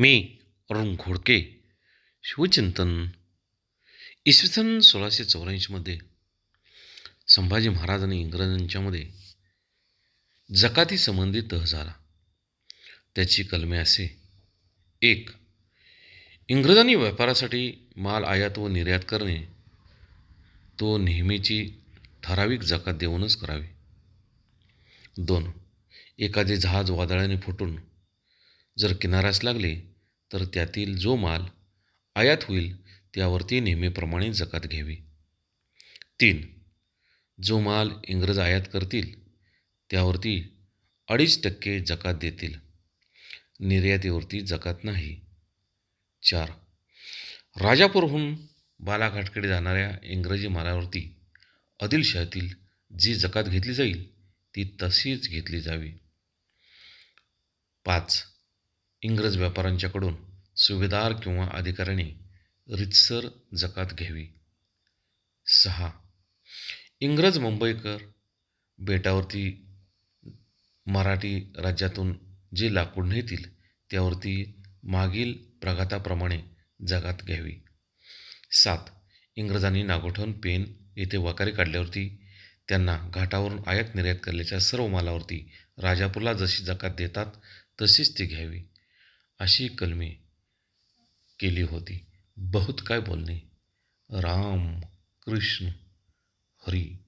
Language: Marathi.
मी अरुण घोडके शिवचिंतन. इसवी सन सोळाशे चौऱ्याऐंशीमध्ये संभाजी महाराज आणि इंग्रजांच्यामध्ये जकाती संबंधी तह झाला. त्याची कलमे असे. एक इंग्रजांनी व्यापारासाठी माल आयात व निर्यात करणे. तो नेहमीची ठराविक जकात देऊनच करावे. दोन एखादे जहाज वादळाने फुटून जर किनाऱ्यास लागले तर त्यातील जो माल आयात होईल त्यावरती नेहमीप्रमाणे जकात घ्यावी. तीन जो माल इंग्रज आयात करतील त्यावरती अडीच टक्के जकात देतील. निर्यातीवरती जकात नाही. चार राजापूरहून बालाघाटकडे जाणाऱ्या इंग्रजी मालावरती आदिलशाहीतील जी जकात घेतली जाईल ती तशीच घेतली जावी. पाच इंग्रज व्यापाऱ्यांच्याकडून सुभेदार किंवा अधिकाऱ्याने रितसर जकात घ्यावी. सहा. इंग्रज मुंबईकर बेटावरती मराठी राज्यातून जे लाकूड नेतील त्यावरती मागील प्रघाताप्रमाणे जगात घ्यावी. सात. इंग्रजांनी नागोठण पेन येथे वकारे काढल्यावरती त्यांना घाटावरून आयात निर्यात केलेल्या सर्व मालावरती राजापूरला जशी जकात देतात तशीच ती घ्यावी. अशी कलमे केली होती. बहुत काय बोलणे. राम कृष्ण हरी.